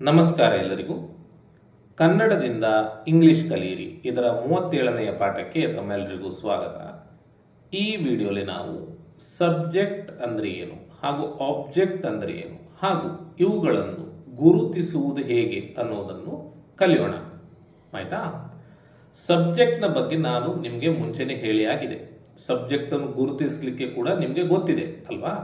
ನಮಸ್ಕಾರ ಎಲ್ಲರಿಗೂ. ಕನ್ನಡದಿಂದ ಇಂಗ್ಲಿಷ್ ಕಲಿಯಿರಿ. ಇದರ ಮೂವತ್ತೇಳನೆಯ ಪಾಠಕ್ಕೆ ತಮ್ಮೆಲ್ಲರಿಗೂ ಸ್ವಾಗತ. ಈ ವಿಡಿಯೋಲಿ ನಾವು ಸಬ್ಜೆಕ್ಟ್ ಅಂದರೆ ಏನು, ಹಾಗೂ ಆಬ್ಜೆಕ್ಟ್ ಅಂದರೆ ಏನು, ಹಾಗೂ ಇವುಗಳನ್ನು ಗುರುತಿಸುವುದು ಹೇಗೆ ಅನ್ನೋದನ್ನು ಕಲಿಯೋಣ. ಆಯ್ತಾ? ಸಬ್ಜೆಕ್ಟ್ನ ಬಗ್ಗೆ ನಾನು ನಿಮಗೆ ಮುಂಚೆನೆ ಹೇಳಿ ಆಗಿದೆ ಸಬ್ಜೆಕ್ಟನ್ನು ಗುರುತಿಸಲಿಕ್ಕೆ ಕೂಡ ನಿಮಗೆ ಗೊತ್ತಿದೆ, ಅಲ್ವಾ?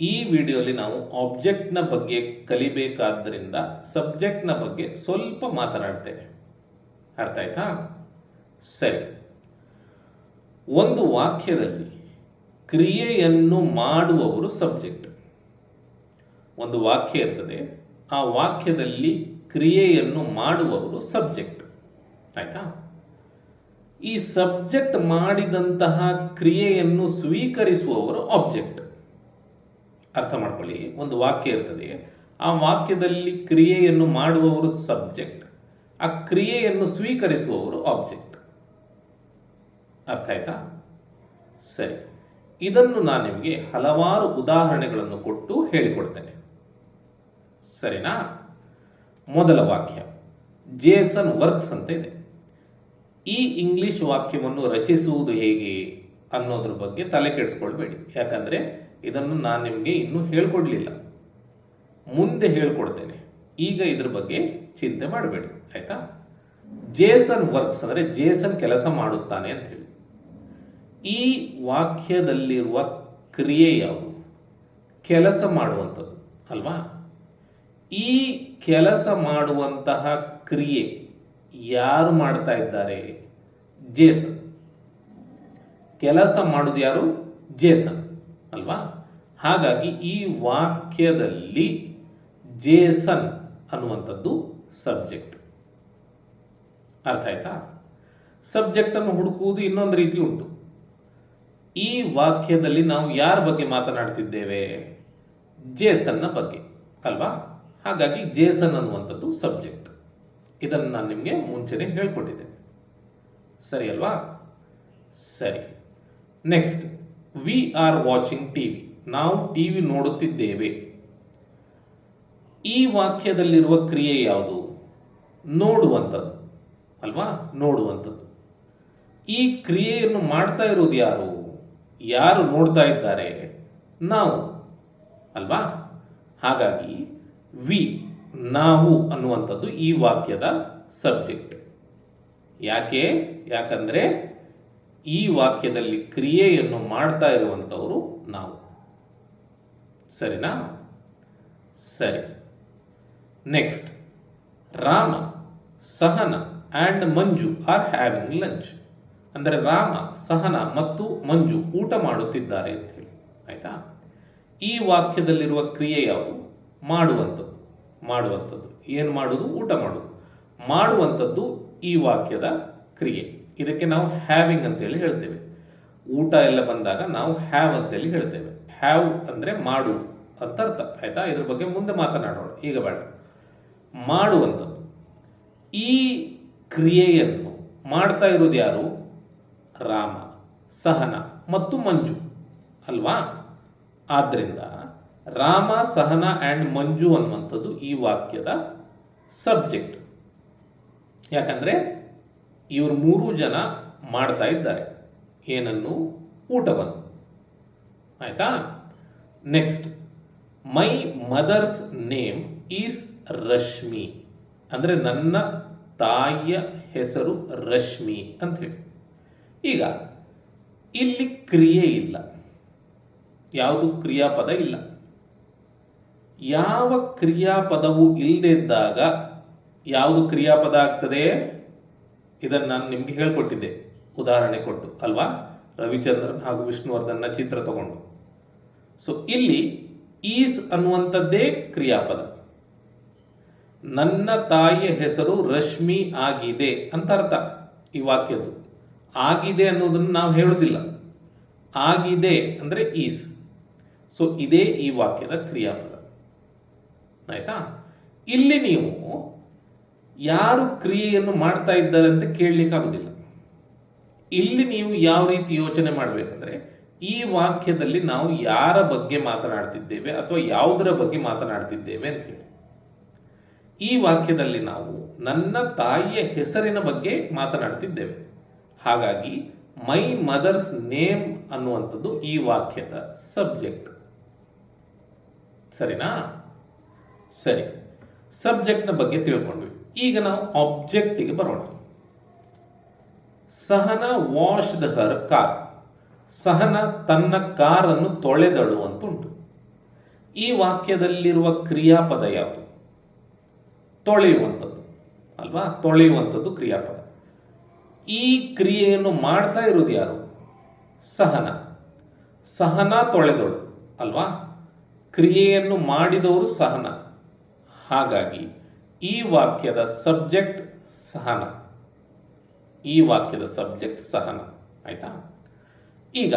ಈ ವಿಡಿಯೋಲಿ ನಾವು ಆಬ್ಜೆಕ್ಟ್ನ ಬಗ್ಗೆ ಕಲಿಬೇಕಾದ್ದರಿಂದ ಸಬ್ಜೆಕ್ಟ್ನ ಬಗ್ಗೆ ಸ್ವಲ್ಪ ಮಾತನಾಡ್ತೇನೆ. ಅರ್ಥ ಆಯ್ತಾ? ಸರಿ. ಒಂದು ವಾಕ್ಯದಲ್ಲಿ ಕ್ರಿಯೆಯನ್ನು ಮಾಡುವವರು ಸಬ್ಜೆಕ್ಟ್ ಒಂದು ವಾಕ್ಯ ಇರ್ತದೆ, ಆ ವಾಕ್ಯದಲ್ಲಿ ಕ್ರಿಯೆಯನ್ನು ಮಾಡುವವರು ಸಬ್ಜೆಕ್ಟ್ ಆಯ್ತಾ? ಈ ಸಬ್ಜೆಕ್ಟ್ ಮಾಡಿದಂತಹ ಕ್ರಿಯೆಯನ್ನು ಸ್ವೀಕರಿಸುವವರು ಆಬ್ಜೆಕ್ಟ್ ಅರ್ಥ ಮಾಡ್ಕೊಳ್ಳಿ. ಒಂದು ವಾಕ್ಯ ಇರ್ತದೆ. ಆ ವಾಕ್ಯದಲ್ಲಿ ಕ್ರಿಯೆಯನ್ನು ಮಾಡುವವರು ಸಬ್ಜೆಕ್ಟ್. ಆ ಕ್ರಿಯೆಯನ್ನು ಸ್ವೀಕರಿಸುವವರು ಆಬ್ಜೆಕ್ಟ್ ಅರ್ಥ ಆಯ್ತಾ? ಸರಿ. ಇದನ್ನು ನಾನು ನಿಮಗೆ ಹಲವಾರು ಉದಾಹರಣೆಗಳನ್ನು ಕೊಟ್ಟು ಹೇಳಿಕೊಡ್ತೇನೆ. ಸರಿನಾ? ಮೊದಲ ವಾಕ್ಯ. ಜೇಸನ್ ವರ್ಕ್ಸ್ ಅಂತ ಇದೆ. ಈ ಇಂಗ್ಲಿಷ್ ವಾಕ್ಯವನ್ನು ರಚಿಸುವುದು ಹೇಗೆ ಅನ್ನೋದ್ರ ಬಗ್ಗೆ ತಲೆ ಕೆಡಿಸ್ಕೊಳ್ಬೇಡಿ. ಯಾಕಂದರೆ ಇದನ್ನು ನಾನು ನಿಮಗೆ ಇನ್ನೂ ಹೇಳ್ಕೊಡ್ಲಿಲ್ಲ. ಮುಂದೆ ಹೇಳ್ಕೊಡ್ತೇನೆ. ಈಗ ಇದ್ರ ಬಗ್ಗೆ ಚಿಂತೆ ಮಾಡಬೇಡಿ, ಆಯ್ತಾ? ಜೇಸನ್ ವರ್ಕ್ಸ್ ಅಂದರೆ ಜೇಸನ್ ಕೆಲಸ ಮಾಡುತ್ತಾನೆ ಅಂತ ಹೇಳಿ. ಈ ವಾಕ್ಯದಲ್ಲಿರುವ ಕ್ರಿಯೆ ಯಾವುದು? ಕೆಲಸ ಮಾಡುವಂಥದ್ದು, ಅಲ್ವಾ? ಈ ಕೆಲಸ ಮಾಡುವಂತಹ ಕ್ರಿಯೆ ಯಾರು ಮಾಡ್ತಾ ಇದ್ದಾರೆ? ಜೇಸನ್ ಕೆಲಸ ಮಾಡೋದು ಯಾರು? ಜೇಸನ್ ಅಲ್ವಾ? ಹಾಗಾಗಿ ಈ ವಾಕ್ಯದಲ್ಲಿ ಜೇಸನ್ ಅನ್ನುವಂಥದ್ದು ಸಬ್ಜೆಕ್ಟ್. ಅರ್ಥ ಆಯ್ತಾ? ಸಬ್ಜೆಕ್ಟನ್ನು ಹುಡುಕುವುದು ಇನ್ನೊಂದು ರೀತಿ ಉಂಟು. ಈ ವಾಕ್ಯದಲ್ಲಿ ನಾವು ಯಾರ ಬಗ್ಗೆ ಮಾತನಾಡ್ತಿದ್ದೇವೆ? ಜೇಸನ್ನ ಬಗ್ಗೆ, ಅಲ್ವಾ? ಹಾಗಾಗಿ ಜೇಸನ್ ಅನ್ನುವಂಥದ್ದು ಸಬ್ಜೆಕ್ಟ್. ಇದನ್ನು ನಾನು ನಿಮಗೆ ಮುಂಚೆನೆ ಹೇಳ್ಕೊಟ್ಟಿದ್ದೇನೆ. ಸರಿ ಅಲ್ವಾ? ಸರಿ. Next. We are watching T V ನಾವು ಟಿ ವಿ ನೋಡುತ್ತಿದ್ದೇವೆ. ಈ ವಾಕ್ಯದಲ್ಲಿರುವ ಕ್ರಿಯೆ ಯಾವುದು? ನೋಡುವಂಥದ್ದು. ಅಲ್ವಾ? ನೋಡುವಂಥದ್ದು. ಈ ಕ್ರಿಯೆಯನ್ನು ಮಾಡ್ತಾ ಇರೋದು ಯಾರು? ಯಾರು ನೋಡ್ತಾ ಇದ್ದಾರೆ? ನಾವು. ಅಲ್ವಾ? ಹಾಗಾಗಿ ವಿ ನಾವು ಅನ್ನುವಂಥದ್ದು ಈ ವಾಕ್ಯದ ಸಬ್ಜೆಕ್ಟ್ ಯಾಕೆ? ಯಾಕಂದರೆ ಈ ವಾಕ್ಯದಲ್ಲಿ ಕ್ರಿಯೆಯನ್ನು ಮಾಡ್ತಾ ಇರುವಂಥವರು ನಾವು. ಸರಿನಾ? ಸರಿ. Next Rama, Sahana and Manju are having lunch ಅಂದರೆ ರಾಮ, ಸಹನ ಮತ್ತು ಮಂಜು ಊಟ ಮಾಡುತ್ತಿದ್ದಾರೆ ಅಂತ ಹೇಳಿ. ಆಯಿತಾ? ಈ ವಾಕ್ಯದಲ್ಲಿರುವ ಕ್ರಿಯೆ ಯಾವುದು? ಮಾಡುವಂಥದ್ದು. ಮಾಡುವಂಥದ್ದು. ಏನು ಮಾಡುವುದು ಊಟ ಮಾಡುವುದು ಮಾಡುವಂಥದ್ದು ಈ ವಾಕ್ಯದ ಕ್ರಿಯೆ. ಇದಕ್ಕೆ ನಾವು ಹ್ಯಾವಿಂಗ್ ಅಂತೇಳಿ ಹೇಳ್ತೇವೆ. ಊಟ ಎಲ್ಲ ಬಂದಾಗ ನಾವು ಹ್ಯಾವ್ ಅಂತೇಳಿ ಹೇಳ್ತೇವೆ. ಹ್ಯಾವ್ ಅಂದರೆ ಮಾಡು ಅಂತ ಅರ್ಥ. ಆಯಿತಾ? ಇದ್ರ ಬಗ್ಗೆ ಮುಂದೆ ಮಾತನಾಡೋಣ. ಈಗ ಬೇಡ. ಮಾಡುವಂಥದ್ದು. ಈ ಕ್ರಿಯೆಯನ್ನು ಮಾಡ್ತಾ ಇರೋದು ಯಾರು? ರಾಮ, ಸಹನ ಮತ್ತು ಮಂಜು. ಅಲ್ವಾ? ಆದ್ದರಿಂದ ರಾಮ, ಸಹನ ಆ್ಯಂಡ್ ಮಂಜು ಅನ್ನುವಂಥದ್ದು ಈ ವಾಕ್ಯದ ಸಬ್ಜೆಕ್ಟ್ ಯಾಕಂದರೆ ಇವರು ಮೂರು ಜನ ಮಾಡ್ತಾ ಇದ್ದಾರೆ. ಏನನ್ನು? ಊಟವನ್ನು. ಆಯ್ತಾ? Next my mother's name is Rashmi ಅಂದರೆ ನನ್ನ ತಾಯಿಯ ಹೆಸರು ರಶ್ಮಿ ಅಂತ ಹೇಳಿ. ಈಗ, ಇಲ್ಲಿ ಕ್ರಿಯೆ ಇಲ್ಲ. ಯಾವುದು ಕ್ರಿಯಾಪದ ಇಲ್ಲ. ಯಾವ ಕ್ರಿಯಾಪದವು ಇಲ್ಲದೆ ಇದ್ದಾಗ ಯಾವುದು ಕ್ರಿಯಾಪದ ಆಗ್ತದೆ? ಇದನ್ನು ನಾನು ನಿಮಗೆ ಹೇಳ್ಕೊಟ್ಟಿದ್ದೆ. ಉದಾಹರಣೆ ಕೊಟ್ಟು, ಅಲ್ವಾ? ರವಿಚಂದ್ರನ್ ಹಾಗೂ ವಿಷ್ಣುವರ್ಧನ್ನ ಚಿತ್ರ ತಗೊಂಡು. ಸೊ ಇಲ್ಲಿ ಈಸ್ ಅನ್ನುವಂಥದ್ದೇ ಕ್ರಿಯಾಪದ. ನನ್ನ ತಾಯಿಯ ಹೆಸರು ರಶ್ಮಿ ಆಗಿದೆ ಅಂತ ಅರ್ಥ ಈ ವಾಕ್ಯದ್ದು. ಆಗಿದೆ ಅನ್ನೋದನ್ನು ನಾವು ಹೇಳೋದಿಲ್ಲ. ಆಗಿದೆ ಅಂದರೆ ಈಸ್. ಸೊ ಇದೇ ಈ ವಾಕ್ಯದ ಕ್ರಿಯಾಪದ. ಆಯ್ತಾ? ಇಲ್ಲಿ ನೀವು ಯಾರು ಕ್ರಿಯೆಯನ್ನು ಮಾಡ್ತಾ ಇದ್ದಾರೆ ಅಂತ ಕೇಳಲಿಕ್ಕಾಗೋದಿಲ್ಲ ಇಲ್ಲಿ ನೀವು ಯಾವ ರೀತಿ ಯೋಚನೆ ಮಾಡಬೇಕಂದ್ರೆ, ಈ ವಾಕ್ಯದಲ್ಲಿ ನಾವು ಯಾರ ಬಗ್ಗೆ ಮಾತನಾಡ್ತಿದ್ದೇವೆ ಅಥವಾ ಯಾವುದರ ಬಗ್ಗೆ ಮಾತನಾಡ್ತಿದ್ದೇವೆ ಅಂತ ಹೇಳಿ. ಈ ವಾಕ್ಯದಲ್ಲಿ ನಾವು ನನ್ನ ತಾಯಿಯ ಹೆಸರಿನ ಬಗ್ಗೆ ಮಾತನಾಡ್ತಿದ್ದೇವೆ. ಹಾಗಾಗಿ, ಮೈ ಮದರ್ಸ್ ನೇಮ್ ಅನ್ನುವಂಥದ್ದು ಈ ವಾಕ್ಯದ ಸಬ್ಜೆಕ್ಟ್. ಸರಿನಾ? ಸರಿ. ಸಬ್ಜೆಕ್ಟ್ನ ಬಗ್ಗೆ ತಿಳ್ಕೊಂಡ್ವಿ. ಈಗ ನಾವು ಆಬ್ಜೆಕ್ಟಿಗೆ ಬರೋಣ. ಸಹನ ವಾಶ್ಡ್ ಹರ್ ಕಾರ್ ಸಹನ ತನ್ನ ಕಾರನ್ನು ತೊಳೆದಳು ಅಂತ ಉಂಟು ಈ ವಾಕ್ಯದಲ್ಲಿರುವ ಕ್ರಿಯಾಪದ ಯಾವುದು? ತೊಳೆಯುವಂಥದ್ದು. ಅಲ್ವಾ? ತೊಳೆಯುವಂಥದ್ದು ಕ್ರಿಯಾಪದ. ಈ ಕ್ರಿಯೆಯನ್ನು ಮಾಡ್ತಾ ಇರೋದು ಯಾರು? ಸಹನ. ಸಹನ ತೊಳೆದಳು. ಅಲ್ವಾ? ಕ್ರಿಯೆಯನ್ನು ಮಾಡಿದವರು ಸಹನ. ಹಾಗಾಗಿ ಈ ವಾಕ್ಯದ ಸಬ್ಜೆಕ್ಟ್ ಸಹನ. ಈ ವಾಕ್ಯದ ಸಬ್ಜೆಕ್ಟ್ ಸಹನ. ಆಯ್ತಾ? ಈಗ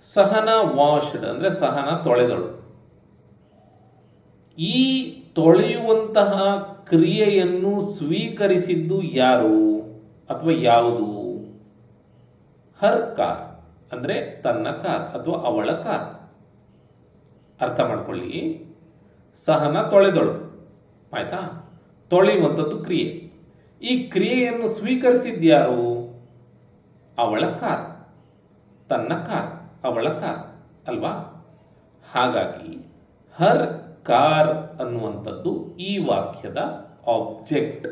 ಸಹನ ವಾಶ್ಡ್ ಅಂದರೆ ಸಹನ ತೊಳೆದಳು. ಈ ತೊಳೆಯುವಂತಹ ಕ್ರಿಯೆಯನ್ನು ಸ್ವೀಕರಿಸಿದ್ದು ಯಾರು ಅಥವಾ ಯಾವುದು? ಹರ್ ಕಾರ್ ಅಂದರೆ ತನ್ನ ಕಾರ್ ಅಥವಾ ಅವಳ ಕಾರ್. ಅರ್ಥ ಮಾಡ್ಕೊಳ್ಳಿ. ಸಹನ ತೊಳೆದಳು. ಆಯ್ತಾ? ತೊಳೆಯುವಂಥದ್ದು ಕ್ರಿಯೆ. ಈ ಕ್ರಿಯೆಯನ್ನು ಸ್ವೀಕರಿಸಿದ್ಯಾರು ಅವಳ ಕಾರ್. ತನ್ನ ಕಾರ್, ಅವಳ ಕಾರ್, ಅಲ್ವಾ? ಹಾಗಾಗಿ ಹರ್ ಕಾರ್ ಅನ್ನುವಂಥದ್ದು ಈ ವಾಕ್ಯದ ಆಬ್ಜೆಕ್ಟ್.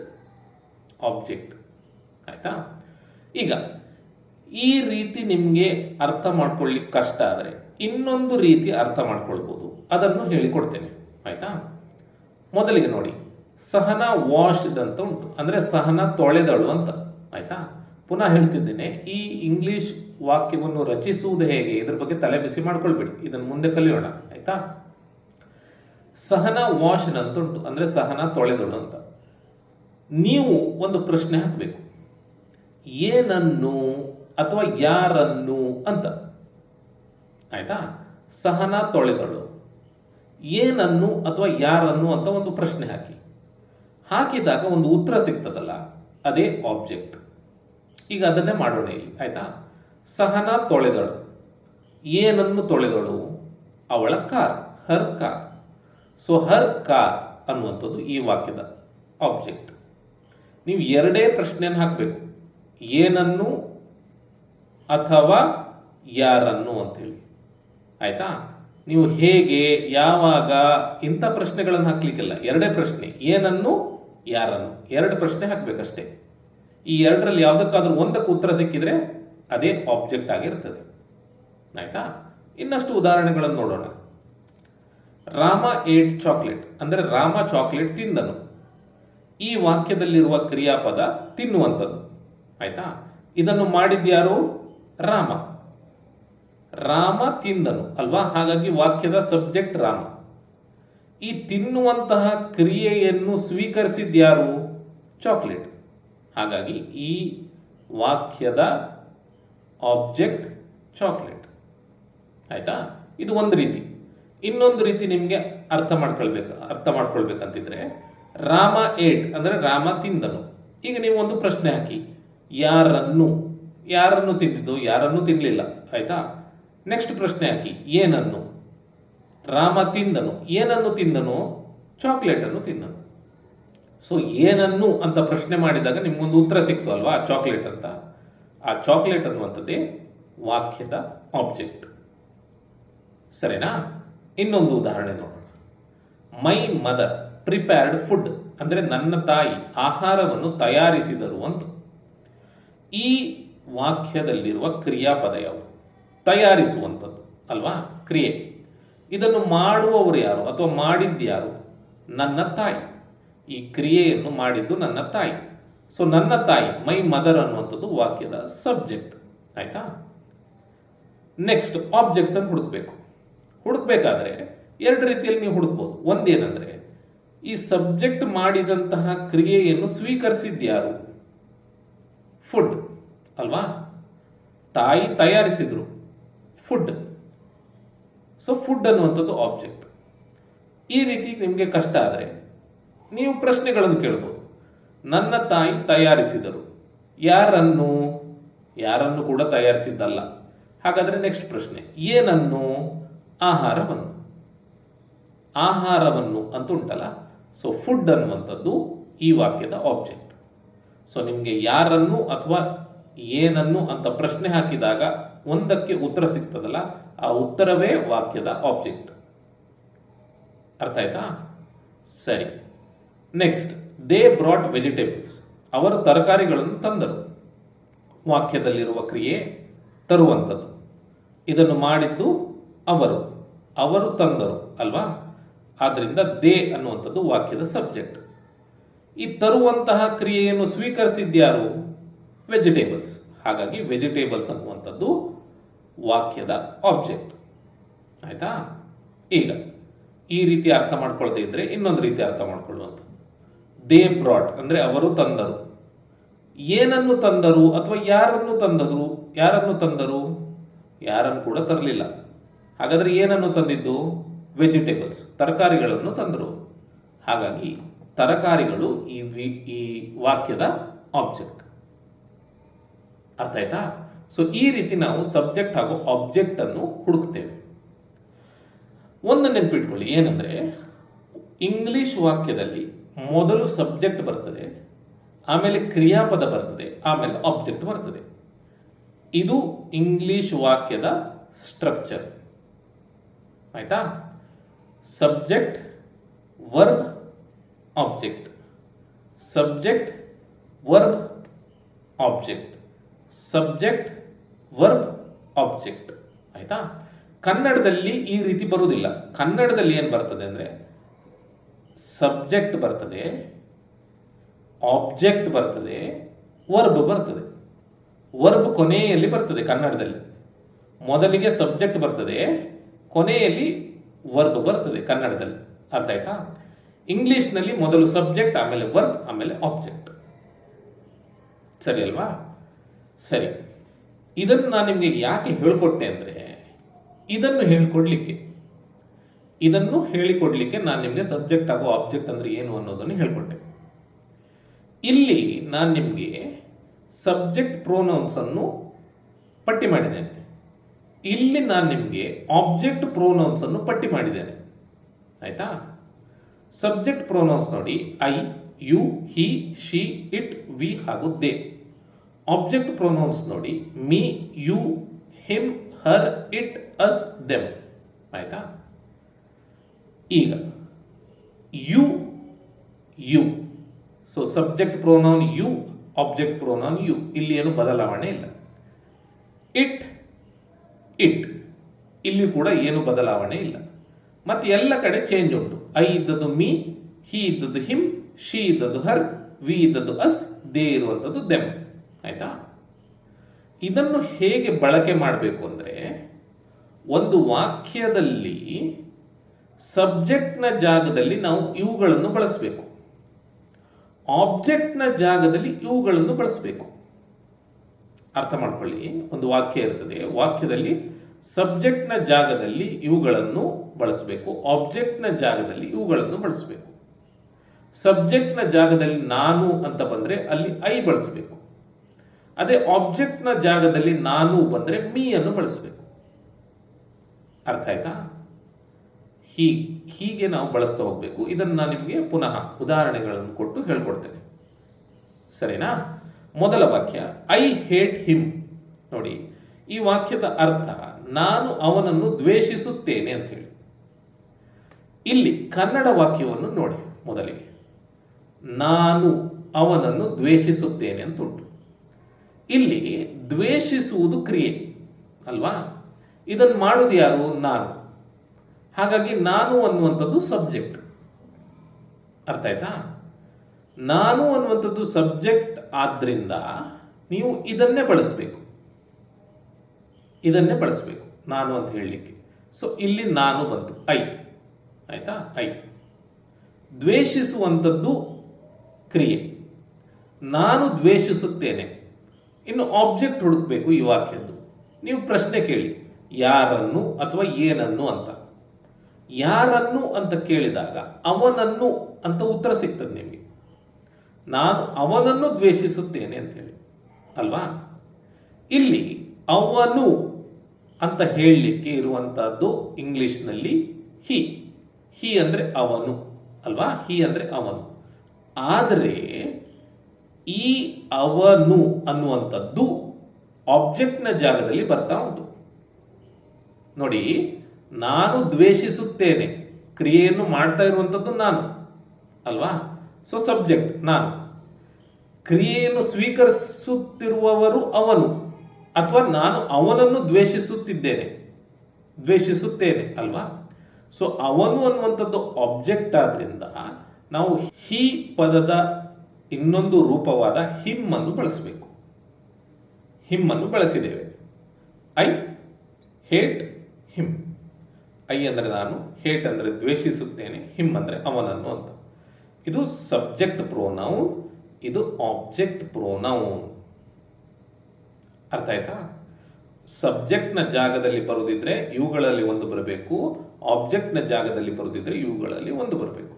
ಆಬ್ಜೆಕ್ಟ್. ಆಯಿತಾ? ಈಗ, ಈ ರೀತಿ ನಿಮಗೆ ಅರ್ಥ ಮಾಡ್ಕೊಳ್ಳಿಕ್ಕೆ ಕಷ್ಟ ಆದರೆ ಇನ್ನೊಂದು ರೀತಿ ಅರ್ಥ ಮಾಡ್ಕೊಳ್ಬೋದು. ಅದನ್ನು ಹೇಳಿಕೊಡ್ತೇನೆ. ಆಯ್ತಾ? ಮೊದಲಿಗೆ ನೋಡಿ. ಸಹನ ವಾಶ್ಡ್ ಅಂತ ಉಂಟು. ಅಂದರೆ ಸಹನ ತೊಳೆದಳು ಅಂತ. ಆಯ್ತಾ? ಪುನಃ ಹೇಳ್ತಿದ್ದೇನೆ, ಈ ಇಂಗ್ಲಿಷ್ ವಾಕ್ಯವನ್ನು ರಚಿಸುವುದು ಹೇಗೆ? ಇದ್ರ ಬಗ್ಗೆ ತಲೆ ಬಿಸಿ ಮಾಡ್ಕೊಳ್ಬೇಡಿ. ಇದನ್ನು ಮುಂದೆ ಕಲಿಯೋಣ. ಆಯ್ತಾ? ಸಹನ ವಾಶ್ಡ್ ಅಂತ ಉಂಟು. ಅಂದರೆ ಸಹನ ತೊಳೆದಳು ಅಂತ. ನೀವು ಒಂದು ಪ್ರಶ್ನೆ ಹಾಕಬೇಕು. ಏನನ್ನು ಅಥವಾ ಯಾರನ್ನು ಅಂತ. ಆಯ್ತಾ? ಸಹನ ತೊಳೆದಳು. ಏನನ್ನು ಅಥವಾ ಯಾರನ್ನು ಅಂತ ಒಂದು ಪ್ರಶ್ನೆ ಹಾಕಿ. ಹಾಕಿದಾಗ ಒಂದು ಉತ್ತರ ಸಿಗ್ತದಲ್ಲ, ಅದೇ ಆಬ್ಜೆಕ್ಟ್ ಈಗ ಅದನ್ನೇ ಮಾಡೋಣ ಇಲ್ಲಿ, ಆಯಿತಾ? ಸಹನ ತೊಳೆದಳು. ಏನನ್ನು ತೊಳೆದಳು? ಅವಳ car her car so her car ಅನ್ನುವಂಥದ್ದು ಈ ವಾಕ್ಯದ ಆಬ್ಜೆಕ್ಟ್ ನೀವು ಎರಡೇ ಪ್ರಶ್ನೆಯನ್ನು ಹಾಕಬೇಕು. ಏನನ್ನು ಅಥವಾ ಯಾರನ್ನು ಅಂತೇಳಿ ಆಯ್ತಾ? ನೀವು ಹೇಗೆ, ಯಾವಾಗ, ಇಂಥ ಪ್ರಶ್ನೆಗಳನ್ನು ಹಾಕ್ಲಿಕ್ಕಿಲ್ಲ. ಎರಡೇ ಪ್ರಶ್ನೆ, ಏನನ್ನು, ಯಾರನ್ನು. ಎರಡು ಪ್ರಶ್ನೆ ಹಾಕಬೇಕಷ್ಟೇ. ಈ ಎರಡರಲ್ಲಿ ಯಾವುದಕ್ಕಾದ್ರೂ ಒಂದಕ್ಕೆ ಉತ್ತರ ಸಿಕ್ಕಿದ್ರೆ ಅದೇ ಆಬ್ಜೆಕ್ಟ್ ಆಗಿರ್ತದೆ. ಆಯ್ತಾ? ಇನ್ನಷ್ಟು ಉದಾಹರಣೆಗಳನ್ನು ನೋಡೋಣ. ರಾಮ ಏಟ್ ಚಾಕ್ಲೇಟ್ ಅಂದರೆ ರಾಮ ಚಾಕ್ಲೇಟ್ ತಿಂದನು. ಈ ವಾಕ್ಯದಲ್ಲಿರುವ ಕ್ರಿಯಾಪದ ತಿನ್ನುವಂಥದ್ದು. ಆಯ್ತಾ? ಇದನ್ನು ಮಾಡಿದ್ಯಾರು? ರಾಮ. ರಾಮ ತಿಂದನು, ಅಲ್ವಾ? ಹಾಗಾಗಿ ವಾಕ್ಯದ ಸಬ್ಜೆಕ್ಟ್ ರಾಮ. ಈ ತಿನ್ನುವಂತಹ ಕ್ರಿಯೆಯನ್ನು ಸ್ವೀಕರಿಸಿದ್ಯಾರು? ಚಾಕ್ಲೇಟ್. ಹಾಗಾಗಿ ಈ ವಾಕ್ಯದ ಆಬ್ಜೆಕ್ಟ್ ಚಾಕ್ಲೇಟ್. ಆಯ್ತಾ? ಇದು ಒಂದು ರೀತಿ. ಇನ್ನೊಂದು ರೀತಿ ನಿಮಗೆ ಅರ್ಥ ಮಾಡ್ಕೊಳ್ಬೇಕು, ಅರ್ಥ ಮಾಡ್ಕೊಳ್ಬೇಕಂತಿದ್ರೆ, ರಾಮ ಏಟ್ ಅಂದರೆ ರಾಮ ತಿಂದನು. ಈಗ ನೀವು ಒಂದು ಪ್ರಶ್ನೆ ಹಾಕಿ. ಯಾರನ್ನು ಯಾರನ್ನು ತಿಂದಿದ್ದು, ಯಾರನ್ನು ತಿನ್ನಲಿಲ್ಲ ಆಯ್ತಾ? ನೆಕ್ಸ್ಟ್ ಪ್ರಶ್ನೆ ಹಾಕಿ. ಏನನ್ನು? ರಾಮ ತಿಂದನು. ಏನನ್ನು ತಿಂದನು? ಚಾಕ್ಲೇಟನ್ನು ತಿಂದನು. ಸೊ ಏನನ್ನು ಅಂತ ಪ್ರಶ್ನೆ ಮಾಡಿದಾಗ ನಿಮ್ಗೊಂದು ಉತ್ತರ ಸಿಕ್ತು ಅಲ್ವಾ? ಚಾಕ್ಲೇಟ್ ಅಂತ. ಆ ಚಾಕ್ಲೇಟ್ ಅನ್ನುವಂಥದ್ದೇ ವಾಕ್ಯದ ಆಬ್ಜೆಕ್ಟ್ ಸರಿನಾ? ಇನ್ನೊಂದು ಉದಾಹರಣೆ ನೋಡೋಣ. ಮೈ ಮದರ್ ಪ್ರಿಪೇರ್ಡ್ ಫುಡ್ ಅಂದರೆ ನನ್ನ ತಾಯಿ ಆಹಾರವನ್ನು ತಯಾರಿಸಿದರು ಅಂತ. ಈ ವಾಕ್ಯದಲ್ಲಿರುವ ಕ್ರಿಯಾಪದ ಯಾವುದು? ತಯಾರಿಸುವಂಥದ್ದು, ಅಲ್ವಾ? ಕ್ರಿಯೆ. ಇದನ್ನು ಮಾಡುವವರು ಯಾರು? ಅಥವಾ ಮಾಡಿದ್ಯಾರು ನನ್ನ ತಾಯಿ. ಈ ಕ್ರಿಯೆಯನ್ನು ಮಾಡಿದ್ದು ನನ್ನ ತಾಯಿ. ಸೊ ನನ್ನ ತಾಯಿ, ಮೈ ಮದರ್ ಅನ್ನುವಂಥದ್ದು ವಾಕ್ಯದ ಸಬ್ಜೆಕ್ಟ್. ಆಯಿತಾ? ನೆಕ್ಸ್ಟ್ ಆಬ್ಜೆಕ್ಟನ್ನು ಹುಡುಕ್ಬೇಕು. ಹುಡುಕ್ಬೇಕಾದ್ರೆ ಎರಡು ರೀತಿಯಲ್ಲಿ ನೀವು ಹುಡುಕ್ಬೋದು. ಒಂದೇನೆಂದರೆ, ಈ ಸಬ್ಜೆಕ್ಟ್ ಮಾಡಿದಂತಹ ಕ್ರಿಯೆಯನ್ನು ಸ್ವೀಕರಿಸಿದ್ಯಾರು ಫುಡ್, ಅಲ್ವಾ? ತಾಯಿ ತಯಾರಿಸಿದ್ರು. ಫುಡ್. ಸೊ ಫುಡ್ ಅನ್ನುವಂಥದ್ದು ಆಬ್ಜೆಕ್ಟ್ ಈ ರೀತಿ ನಿಮಗೆ ಕಷ್ಟ ಆದರೆ ನೀವು ಪ್ರಶ್ನೆಗಳನ್ನು ಕೇಳ್ಬೋದು. ನನ್ನ ತಾಯಿ ತಯಾರಿಸಿದರು. ಯಾರನ್ನು? ಯಾರನ್ನು ಕೂಡ ತಯಾರಿಸಿದ್ದಲ್ಲ. ಹಾಗಾದರೆ ನೆಕ್ಸ್ಟ್ ಪ್ರಶ್ನೆ. ಏನನ್ನು? ಆಹಾರವನ್ನು. ಆಹಾರವನ್ನು ಅಂತ ಉಂಟಲ್ಲ? ಸೊ ಫುಡ್ ಅನ್ನುವಂಥದ್ದು ಈ ವಾಕ್ಯದ ಆಬ್ಜೆಕ್ಟ್ ಸೊ ನಿಮಗೆ ಯಾರನ್ನು ಅಥವಾ ಏನನ್ನು ಅಂತ ಪ್ರಶ್ನೆ ಹಾಕಿದಾಗ ಒಂದಕ್ಕೆ ಉತ್ತರ ಸಿಗ್ತದಲ್ಲ, ಆ ಉತ್ತರವೇ ವಾಕ್ಯದ ಆಬ್ಜೆಕ್ಟ್ ಅರ್ಥ ಆಯ್ತಾ? ಸರಿ. ನೆಕ್ಸ್ಟ್ ದೇ ಬ್ರಾಟ್ ವೆಜಿಟೇಬಲ್ಸ್ ಅವರು ತರಕಾರಿಗಳನ್ನು ತಂದರು. ವಾಕ್ಯದಲ್ಲಿರುವ ಕ್ರಿಯೆ ತರುವಂಥದ್ದು. ಇದನ್ನು ಮಾಡಿದ್ದು ಅವರು. ಅವರು ತಂದರು, ಅಲ್ವಾ? ಆದ್ದರಿಂದ ದೇ ಅನ್ನುವಂಥದ್ದು ವಾಕ್ಯದ ಸಬ್ಜೆಕ್ಟ್ ಈ ತರುವಂತಹ ಕ್ರಿಯೆಯನ್ನು ಸ್ವೀಕರಿಸಿದ್ಯಾರು? ವೆಜಿಟೇಬಲ್ಸ್ ಹಾಗಾಗಿ ವೆಜಿಟೇಬಲ್ಸ್ ಅನ್ನುವಂಥದ್ದು ವಾಕ್ಯದ ಆಬ್ಜೆಕ್ಟ್ ಆಯಿತಾ? ಈಗ, ಈ ರೀತಿ ಅರ್ಥ ಮಾಡ್ಕೊಳ್ತಾ ಇದ್ರೆ ಇನ್ನೊಂದು ರೀತಿ ಅರ್ಥ ಮಾಡ್ಕೊಳ್ಳುವಂಥದ್ದು. ದೇ ಬ್ರಾಟ್ ಅಂದರೆ ಅವರು ತಂದರು. ಏನನ್ನು ತಂದರು ಅಥವಾ ಯಾರನ್ನು ತಂದರು? ಯಾರನ್ನು ತಂದರು? ಯಾರನ್ನು ಕೂಡ ತರಲಿಲ್ಲ. ಹಾಗಾದರೆ ಏನನ್ನು ತಂದಿದ್ದು? ವೆಜಿಟೇಬಲ್ಸ್ ತರಕಾರಿಗಳನ್ನು ತಂದರು. ಹಾಗಾಗಿ ತರಕಾರಿಗಳು ಈ ಈ ವಾಕ್ಯದ ಆಬ್ಜೆಕ್ಟ್ ಅರ್ಥ ಆಯ್ತಾ? ಸೊ ಈ ರೀತಿ ನಾವು ಸಬ್ಜೆಕ್ಟ್ ಹಾಗೂ ಆಬ್ಜೆಕ್ಟ್ ಅನ್ನು ಹುಡುಕ್ತೇವೆ. ಒಂದು ನೆನಪಿಟ್ಕೊಳ್ಳಿ, ಏನಂದ್ರೆ ಇಂಗ್ಲಿಷ್ ವಾಕ್ಯದಲ್ಲಿ ಮೊದಲು ಸಬ್ಜೆಕ್ಟ್ ಬರ್ತದೆ, ಆಮೇಲೆ ಕ್ರಿಯಾಪದ ಬರ್ತದೆ, ಆಮೇಲೆ ಆಬ್ಜೆಕ್ಟ್ ಬರ್ತದೆ. ಇದು ಇಂಗ್ಲಿಷ್ ವಾಕ್ಯದ ಸ್ಟ್ರಕ್ಚರ್ ಆಯ್ತಾ? Subject verb object subject verb object subject verb object ಆಯ್ತಾ? ಕನ್ನಡದಲ್ಲಿ ಈ ರೀತಿ ಬರುವುದಿಲ್ಲ. ಕನ್ನಡದಲ್ಲಿ ಏನು ಬರ್ತದೆ ಅಂದರೆ, ಸಬ್ಜೆಕ್ಟ್ ಬರ್ತದೆ ಆಬ್ಜೆಕ್ಟ್ ಬರ್ತದೆ ವರ್ಬ್ ಬರ್ತದೆ. ವರ್ಬ್ ಕೊನೆಯಲ್ಲಿ ಬರ್ತದೆ ಕನ್ನಡದಲ್ಲಿ. ಮೊದಲಿಗೆ ಸಬ್ಜೆಕ್ಟ್ ಬರ್ತದೆ, ಕೊನೆಯಲ್ಲಿ ವರ್ಬ್ ಬರ್ತದೆ ಕನ್ನಡದಲ್ಲಿ. ಅರ್ಥ ಆಯ್ತಾ? ಇಂಗ್ಲಿಷ್ನಲ್ಲಿ ಮೊದಲು ಸಬ್ಜೆಕ್ಟ್, ಆಮೇಲೆ ವರ್ಬ್ ಆಮೇಲೆ ಆಬ್ಜೆಕ್ಟ್ ಸರಿ ಅಲ್ವಾ? ಸರಿ. ಇದನ್ನು ನಾನು ನಿಮಗೆ ಯಾಕೆ ಹೇಳಿಕೊಟ್ಟೆ ಅಂದರೆ, ಇದನ್ನು ಹೇಳಿಕೊಡ್ಲಿಕ್ಕೆ. ಇದನ್ನು ಹೇಳಿಕೊಡ್ಲಿಕ್ಕೆ ನಾನು ನಿಮಗೆ ಸಬ್ಜೆಕ್ಟ್ ಆಗೋ ಆಬ್ಜೆಕ್ಟ್ ಅಂದರೆ ಏನು ಅನ್ನೋದನ್ನು ಹೇಳಿಕೊಟ್ಟೆ. ಇಲ್ಲಿ ನಾನು ನಿಮಗೆ ಸಬ್ಜೆಕ್ಟ್ ಪ್ರೋನೌನ್ಸನ್ನು ಪಟ್ಟಿ ಮಾಡಿದ್ದೇನೆ. ಇಲ್ಲಿ ನಾನು ನಿಮಗೆ ಆಬ್ಜೆಕ್ಟ್ ಪ್ರೋನೌನ್ಸನ್ನು ಪಟ್ಟಿ ಮಾಡಿದ್ದೇನೆ. ಆಯಿತಾ? ಸಬ್ಜೆಕ್ಟ್ ಪ್ರೋನೌನ್ಸ್ ನೋಡಿ I you he she it we ಹಾಗೂ ದೇ ಆಬ್ಜೆಕ್ಟ್ ಪ್ರೊನೌನ್ಸ್ ನೋಡಿ. Me, you, him, her, it, us, them. ಆಯ್ತಾ? ಈಗ, you you. So subject pronoun you object pronoun you. ಇಲ್ಲಿ ಏನು ಬದಲಾವಣೆ ಇಲ್ಲ. It it. ಇಲ್ಲಿ ಕೂಡ ಏನು ಬದಲಾವಣೆ ಇಲ್ಲ. ಮತ್ತು ಎಲ್ಲ ಕಡೆ ಚೇಂಜ್ ಉಂಟು. ಐ ಇದ್ದದ್ದು ಮೀ, ಹಿ ಇದ್ದದ್ದು ಹಿಮ್, ಶಿ ಇದ್ದದ್ದು ಹರ್, ವಿ ಇದ್ದದ್ದು ಅಸ್, ದೇ ಇರುವಂಥದ್ದು ದೆಮ್. ಆಯ್ತಾ? ಇದನ್ನು ಹೇಗೆ ಬಳಕೆ ಮಾಡಬೇಕು ಅಂದರೆ ಒಂದು ವಾಕ್ಯದಲ್ಲಿ ಸಬ್ಜೆಕ್ಟ್ನ ಜಾಗದಲ್ಲಿ ನಾವು ಇವುಗಳನ್ನು ಬಳಸಬೇಕು. ಆಬ್ಜೆಕ್ಟ್ನ ಜಾಗದಲ್ಲಿ ಇವುಗಳನ್ನು ಬಳಸಬೇಕು. ಅರ್ಥ ಮಾಡ್ಕೊಳ್ಳಿ, ಒಂದು ವಾಕ್ಯ ಇರ್ತದೆ. ವಾಕ್ಯದಲ್ಲಿ ಸಬ್ಜೆಕ್ಟ್ನ ಜಾಗದಲ್ಲಿ ಇವುಗಳನ್ನು ಬಳಸಬೇಕು. ಆಬ್ಜೆಕ್ಟ್ನ ಜಾಗದಲ್ಲಿ ಇವುಗಳನ್ನು ಬಳಸಬೇಕು. ಸಬ್ಜೆಕ್ಟ್ನ ಜಾಗದಲ್ಲಿ ನಾನು ಅಂತ ಬಂದರೆ ಅಲ್ಲಿ ಐ ಬಳಸಬೇಕು. ಅದೇ ಆಬ್ಜೆಕ್ಟ್ನ ಜಾಗದಲ್ಲಿ ನಾನು ಬಂದರೆ ಮೀ ಅನ್ನು ಬಳಸಬೇಕು. ಅರ್ಥ ಆಯ್ತಾ? ಹೀ, ಹೀಗೆ ನಾವು ಬಳಸ್ತಾ ಹೋಗಬೇಕು. ಇದನ್ನು ನಾನು ನಿಮಗೆ ಪುನಃ ಉದಾಹರಣೆಗಳನ್ನು ಕೊಟ್ಟು ಹೇಳ್ಕೊಡ್ತೇನೆ. ಸರಿನಾ? ಮೊದಲ ವಾಕ್ಯ ಐ ಹೇಟ್ ಹಿಮ್ ನೋಡಿ, ಈ ವಾಕ್ಯದ ಅರ್ಥ, ನಾನು ಅವನನ್ನು ದ್ವೇಷಿಸುತ್ತೇನೆ ಅಂತ ಹೇಳಿ. ಇಲ್ಲಿ ಕನ್ನಡ ವಾಕ್ಯವನ್ನು ನೋಡಿ ಮೊದಲಿಗೆ. ನಾನು ಅವನನ್ನು ದ್ವೇಷಿಸುತ್ತೇನೆ ಅಂತ ಉಂಟು. ಇಲ್ಲಿ ದ್ವೇಷಿಸುವುದು ಕ್ರಿಯೆ, ಅಲ್ವಾ? ಇದನ್ನು ಮಾಡೋದು ಯಾರು? ನಾನು. ಹಾಗಾಗಿ ನಾನು ಅನ್ನುವಂಥದ್ದು ಸಬ್ಜೆಕ್ಟ್. ಅರ್ಥ ಆಯ್ತಾ? ನಾನು ಅನ್ನುವಂಥದ್ದು ಸಬ್ಜೆಕ್ಟ್ ಆದ್ರಿಂದ ನೀವು ಇದನ್ನೇ ಬಳಸಬೇಕು. ಇದನ್ನೇ ಬಳಸಬೇಕು, ನಾನು ಅಂತ ಹೇಳಲಿಕ್ಕೆ. ಸೊ ಇಲ್ಲಿ ನಾನು ಬಂತು. ಐ. ಆಯ್ತಾ? ಐ. ದ್ವೇಷಿಸುವಂಥದ್ದು ಕ್ರಿಯೆ. ನಾನು ದ್ವೇಷಿಸುತ್ತೇನೆ. ಇನ್ನು ಆಬ್ಜೆಕ್ಟ್ ಹುಡುಕಬೇಕು ಈ ವಾಕ್ಯದ್ದು. ನೀವು ಪ್ರಶ್ನೆ ಕೇಳಿ, ಯಾರನ್ನು ಅಥವಾ ಏನನ್ನು ಅಂತ. ಯಾರನ್ನು ಅಂತ ಕೇಳಿದಾಗ ಅವನನ್ನು ಅಂತ ಉತ್ತರ ಸಿಗ್ತದೆ ನಿಮಗೆ. ನಾನು ಅವನನ್ನು ದ್ವೇಷಿಸುತ್ತೇನೆ ಅಂತೇಳಿ ಅಲ್ವಾ? ಇಲ್ಲಿ ಅವನು ಅಂತ ಹೇಳಲಿಕ್ಕೆ ಇರುವಂಥದ್ದು ಇಂಗ್ಲಿಷ್ನಲ್ಲಿ ಹಿ. ಹಿ ಅಂದರೆ ಅವನು. ಅಲ್ವಾ? ಹಿ ಅಂದರೆ ಅವನು. ಆದರೆ ಈ ಅವನು ಅನ್ನುವಂಥದ್ದು ಆಬ್ಜೆಕ್ಟ್ನ ಜಾಗದಲ್ಲಿ ಬರ್ತಾ ಉಂಟು. ನೋಡಿ, ನಾನು ದ್ವೇಷಿಸುತ್ತೇನೆ, ಕ್ರಿಯೆಯನ್ನು ಮಾಡ್ತಾ ಇರುವಂಥದ್ದು ನಾನು, ಅಲ್ವಾ? ಸೊ ಸಬ್ಜೆಕ್ಟ್ ನಾನು. ಕ್ರಿಯೆಯನ್ನು ಸ್ವೀಕರಿಸುತ್ತಿರುವವರು ಅವನು, ಅಥವಾ ನಾನು ಅವನನ್ನು ದ್ವೇಷಿಸುತ್ತಿದ್ದೇನೆ, ದ್ವೇಷಿಸುತ್ತೇನೆ, ಅಲ್ವಾ? ಸೊ ಅವನು ಅನ್ನುವಂಥದ್ದು ಆಬ್ಜೆಕ್ಟ್ ಆದ್ರಿಂದ ನಾವು ಹಿ ಪದದ ಇನ್ನೊಂದು ರೂಪವಾದ ಹಿಮ್ ಅನ್ನು ಬಳಸಬೇಕು. ಹಿಮ್ಮನ್ನು ಬಳಸಿದ್ದೇವೆ. I hate him. ಐ ಅಂದರೆ ನಾನು, ಹೇಟ್ ಅಂದರೆ ದ್ವೇಷಿಸುತ್ತೇನೆ, ಹಿಮ್ ಅಂದರೆ ಅವನನ್ನು ಅಂತ. ಇದು ಸಬ್ಜೆಕ್ಟ್ ಪ್ರೋನೌನ್, ಇದು ಆಬ್ಜೆಕ್ಟ್ ಪ್ರೋನೌನ್. ಅರ್ಥ ಆಯ್ತಾ? ಸಬ್ಜೆಕ್ಟ್ನ ಜಾಗದಲ್ಲಿ ಬರುದಿದ್ರೆ ಇವುಗಳಲ್ಲಿ ಒಂದು ಬರಬೇಕು, ಆಬ್ಜೆಕ್ಟ್ನ ಜಾಗದಲ್ಲಿ ಬರುದಿದ್ರೆ ಇವುಗಳಲ್ಲಿ ಒಂದು ಬರಬೇಕು.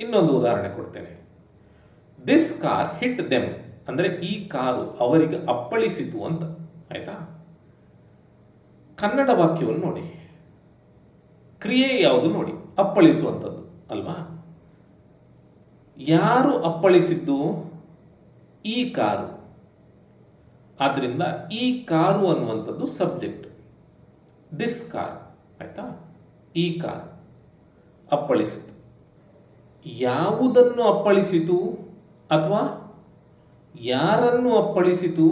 ಇನ್ನೊಂದು ಉದಾಹರಣೆ ಕೊಡ್ತೇನೆ. ದಿಸ್ ಕಾರ್ ಹಿಟ್ ದೆಮ್ ಅಂದರೆ ಈ ಕಾರು ಅವರಿಗೆ ಅಪ್ಪಳಿಸಿತು ಅಂತ. ಆಯ್ತಾ? ಕನ್ನಡ ವಾಕ್ಯವನ್ನು ನೋಡಿ. ಕ್ರಿಯೆ ಯಾವುದು ನೋಡಿ? ಅಪ್ಪಳಿಸುವಂಥದ್ದು, ಅಲ್ವಾ? ಯಾರು ಅಪ್ಪಳಿಸಿದ್ದು? ಈ ಕಾರು. ಆದ್ದರಿಂದ ಈ ಕಾರು ಅನ್ನುವಂಥದ್ದು ಸಬ್ಜೆಕ್ಟ್. ದಿಸ್ ಕಾರ್ ಆಯ್ತಾ? ಈ ಕಾರ್. ಅಪ್ಪಳಿಸಿತು. ಯಾವುದನ್ನು ಅಪ್ಪಳಿಸಿತು? ಅಥವಾ ಯಾರನ್ನು ಅಪ್ಪಳಿಸಿತು?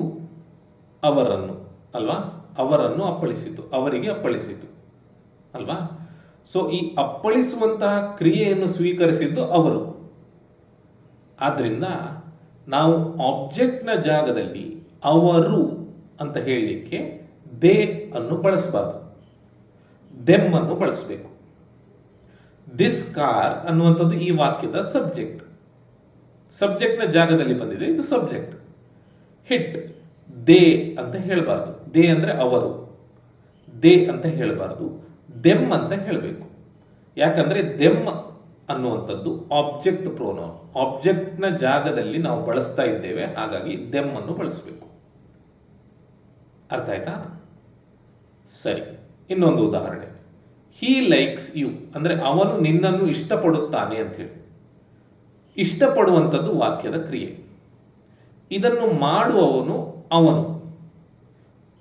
ಅವರನ್ನು, ಅಲ್ವಾ? ಅವರನ್ನು ಅಪ್ಪಳಿಸಿತು, ಅವರಿಗೆ ಅಪ್ಪಳಿಸಿತು, ಅಲ್ವಾ? ಸೊ ಈ ಅಪ್ಪಳಿಸುವಂತಹ ಕ್ರಿಯೆಯನ್ನು ಸ್ವೀಕರಿಸಿದ್ದು ಅವರು. ಆದ್ದರಿಂದ ನಾವು ಆಬ್ಜೆಕ್ಟ್ನ ಜಾಗದಲ್ಲಿ ಅವರು ಅಂತ ಹೇಳಲಿಕ್ಕೆ ದೇ ಅನ್ನು ಬಳಸಬಾರ್ದು. ದೆಮ್ ಅನ್ನು ಬಳಸಬೇಕು. ದಿಸ್ ಕಾರ್ ಅನ್ನುವಂಥದ್ದು ಈ ವಾಕ್ಯದ ಸಬ್ಜೆಕ್ಟ್ ಸಬ್ಜೆಕ್ಟ್ನ ಜಾಗದಲ್ಲಿ ಬಂದಿದೆ, ಇದು ಸಬ್ಜೆಕ್ಟ್ ಹಿಟ್ ದೇ ಅಂತ ಹೇಳಬಾರ್ದು. ದೇ ಅಂದರೆ ಅವರು. ದೇ ಅಂತ ಹೇಳಬಾರ್ದು. ದೆಮ್ ಅಂತ ಹೇಳಬೇಕು. ಯಾಕಂದರೆ ದೆಮ್ ಅನ್ನುವಂಥದ್ದು ಆಬ್ಜೆಕ್ಟ್ ಪ್ರೋನೌನ್ ಆಬ್ಜೆಕ್ಟ್ನ ಜಾಗದಲ್ಲಿ ನಾವು ಬಳಸ್ತಾ ಇದ್ದೇವೆ, ಹಾಗಾಗಿ ದೆಮ್ ಅನ್ನು ಬಳಸಬೇಕು. ಅರ್ಥ ಆಯ್ತಾ? ಸರಿ, ಇನ್ನೊಂದು ಉದಾಹರಣೆ. ಹೀ ಲೈಕ್ಸ್ ಯು ಅಂದರೆ ಅವನು ನಿನ್ನನ್ನು ಇಷ್ಟಪಡುತ್ತಾನೆ ಅಂತ ಹೇಳಿ. ಇಷ್ಟಪಡುವಂಥದ್ದು ವಾಕ್ಯದ ಕ್ರಿಯೆ. ಇದನ್ನು ಮಾಡುವವನು ಅವನು.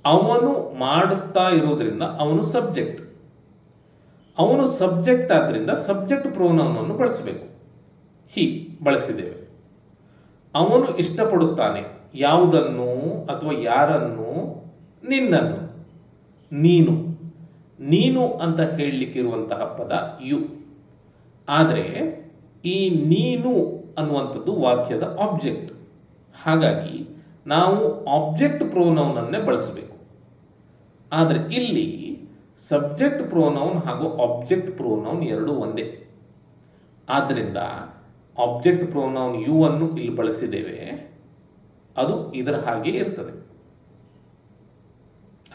ಅವನು ಮಾಡುತ್ತಾ ಇರೋದ್ರಿಂದ ಅವನು ಸಬ್ಜೆಕ್ಟ್. ಅವನು ಸಬ್ಜೆಕ್ಟ್ ಆದ್ದರಿಂದ ಸಬ್ಜೆಕ್ಟ್ ಪ್ರೋನವನನ್ನು ಬಳಸಬೇಕು. ಹಿ, ಬಳಸಿದ್ದೇವೆ. ಅವನು ಇಷ್ಟಪಡುತ್ತಾನೆ ಯಾವುದನ್ನು ಅಥವಾ ಯಾರನ್ನು? ನಿನ್ನನ್ನು. ನೀನು. ನೀನು ಅಂತ ಹೇಳಲಿಕ್ಕಿರುವಂತಹ ಪದ ಯು. ಆದರೆ ಈ ನೀನು ಅನ್ನುವಂಥದ್ದು ವಾಕ್ಯದ ಆಬ್ಜೆಕ್ಟ್ ಹಾಗಾಗಿ ನಾವು ಆಬ್ಜೆಕ್ಟ್ ಪ್ರೋನೌನನ್ನೇ ಬಳಸಬೇಕು. ಆದರೆ ಇಲ್ಲಿ ಸಬ್ಜೆಕ್ಟ್ ಪ್ರೋನೌನ್ ಹಾಗೂ ಆಬ್ಜೆಕ್ಟ್ ಪ್ರೋನೌನ್ ಎರಡೂ ಒಂದೇ. ಆದ್ದರಿಂದ ಆಬ್ಜೆಕ್ಟ್ ಪ್ರೋನೌನ್ ಯು ಅನ್ನು ಇಲ್ಲಿ ಬಳಸಿದ್ದೇವೆ. ಅದು ಇದರ ಹಾಗೆ ಇರ್ತದೆ.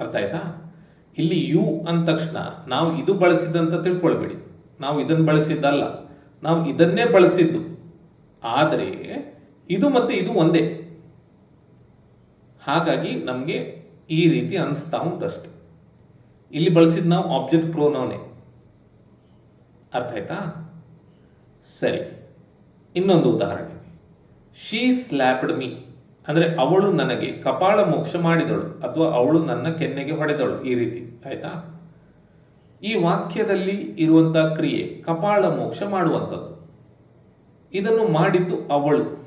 ಅರ್ಥ ಆಯ್ತಾ? ಇಲ್ಲಿ ಯು ಅಂದ ತಕ್ಷಣ ನಾವು ಇದು ಬಳಸಿದಂತ ತಿಳ್ಕೊಳ್ಬೇಡಿ. ನಾವು ಇದನ್ನು ಬಳಸಿದ್ದಲ್ಲ. ನಾವು ಇದನ್ನೇ ಬಳಸಿದ್ದು. ಆದರೆ ಇದು ಮತ್ತೆ ಇದು ಒಂದೇ. ಹಾಗಾಗಿ ನಮಗೆ ಈ ರೀತಿ ಅನಿಸ್ತಾ ಉಂಟಷ್ಟೆ. ಇಲ್ಲಿ ಬಳಸಿದ ನಾವು ಆಬ್ಜೆಕ್ಟ್ ಪ್ರೋನೌನೇ ಅರ್ಥ ಆಯ್ತಾ? ಸರಿ. ಇನ್ನೊಂದು ಉದಾಹರಣೆ. ಶೀ ಸ್ಲ್ಯಾಪ್ಡ್ ಮೀ ಅಂದರೆ ಅವಳು ನನಗೆ ಕಪಾಳ ಮೋಕ್ಷ ಮಾಡಿದಳು, ಅಥವಾ ಅವಳು ನನ್ನ ಕೆನ್ನೆಗೆ ಹೊಡೆದಳು ಈ ರೀತಿ. ಆಯ್ತಾ? ಈ ವಾಕ್ಯದಲ್ಲಿ ಇರುವಂಥ ಕ್ರಿಯೆ ಕಪಾಳ ಮೋಕ್ಷ ಮಾಡುವಂಥದ್ದು. ಇದನ್ನು ಮಾಡಿದ್ದು ಅವಳು.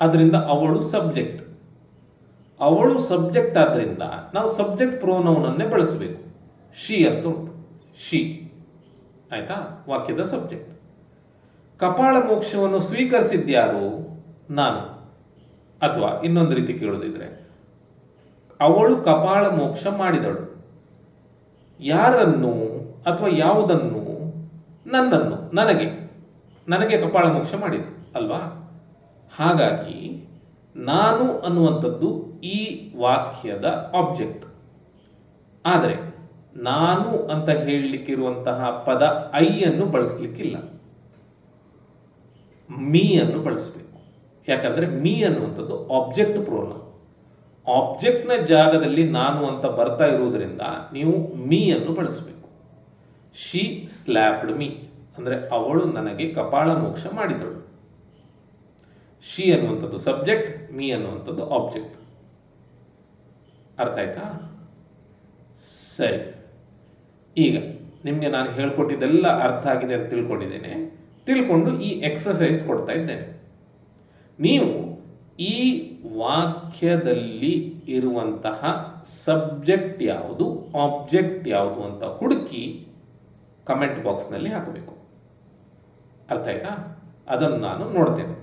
ಅದರಿಂದ ಅವಳು ಸಬ್ಜೆಕ್ಟ್. ಅವಳು ಸಬ್ಜೆಕ್ಟ್ ಆದ್ದರಿಂದ ನಾವು ಸಬ್ಜೆಕ್ಟ್ ಪ್ರೋನೌನನ್ನೇ ಬಳಸಬೇಕು. ಶಿ ಅಂತ ಉಂಟು. ಶಿ. ಆಯಿತಾ? ವಾಕ್ಯದ ಸಬ್ಜೆಕ್ಟ್. ಕಪಾಳ ಮೋಕ್ಷವನ್ನು ಸ್ವೀಕರಿಸಿದ್ಯಾರು ನಾನು. ಅಥವಾ ಇನ್ನೊಂದು ರೀತಿ ಕೇಳೋದಿದ್ರೆ, ಅವಳು ಕಪಾಳ ಮೋಕ್ಷ ಮಾಡಿದಳು. ಯಾರನ್ನು ಅಥವಾ ಯಾವುದನ್ನು ನನ್ನನ್ನು, ನನಗೆ ನನಗೆ ಕಪಾಳ ಮೋಕ್ಷ ಮಾಡಿದ್ದು, ಅಲ್ವಾ? ಹಾಗಾಗಿ ನಾನು ಅನ್ನುವಂಥದ್ದು ಈ ವಾಕ್ಯದ ಆಬ್ಜೆಕ್ಟ್ ಆದರೆ ನಾನು ಅಂತ ಹೇಳಲಿಕ್ಕಿರುವಂತಹ ಪದ ಐ ಅನ್ನು ಬಳಸಲಿಕ್ಕಿಲ್ಲ. ಮೀ ಅನ್ನು ಬಳಸಬೇಕು. ಯಾಕಂದರೆ ಮೀ ಅನ್ನುವಂಥದ್ದು ಆಬ್ಜೆಕ್ಟ್ ಪ್ರೋನ ಆಬ್ಜೆಕ್ಟ್ನ ಜಾಗದಲ್ಲಿ ನಾನು ಅಂತ ಬರ್ತಾ ಇರುವುದರಿಂದ ನೀವು ಮೀ ಅನ್ನು ಬಳಸಬೇಕು. ಶಿ ಸ್ಲ್ಯಾಪ್ಡ್ ಮೀ ಅಂದರೆ ಅವಳು ನನಗೆ ಕಪಾಳ ಮೋಕ್ಷ ಮಾಡಿದಳು. ಶಿ ಅನ್ನುವಂಥದ್ದು ಸಬ್ಜೆಕ್ಟ್ ಮೀ ಅನ್ನುವಂಥದ್ದು ಆಬ್ಜೆಕ್ಟ್ ಅರ್ಥ ಆಯ್ತಾ? ಸರಿ. ಈಗ ನಿಮಗೆ ನಾನು ಹೇಳ್ಕೊಟ್ಟಿದ್ದೆಲ್ಲ ಅರ್ಥ ಆಗಿದೆ ಅಂತ ತಿಳ್ಕೊಂಡಿದ್ದೇನೆ. ತಿಳ್ಕೊಂಡು ಈ ಎಕ್ಸಸೈಸ್ ಕೊಡ್ತಾ ಇದ್ದೇನೆ. ನೀವು ಈ ವಾಕ್ಯದಲ್ಲಿ ಇರುವಂತಹ ಸಬ್ಜೆಕ್ಟ್ ಯಾವುದು ಆಬ್ಜೆಕ್ಟ್ ಯಾವುದು ಅಂತ ಹುಡುಕಿ ಕಮೆಂಟ್ ಬಾಕ್ಸ್ನಲ್ಲಿ ಹಾಕಬೇಕು. ಅರ್ಥ ಆಯ್ತಾ? ಅದನ್ನು ನಾನು ನೋಡ್ತೇನೆ.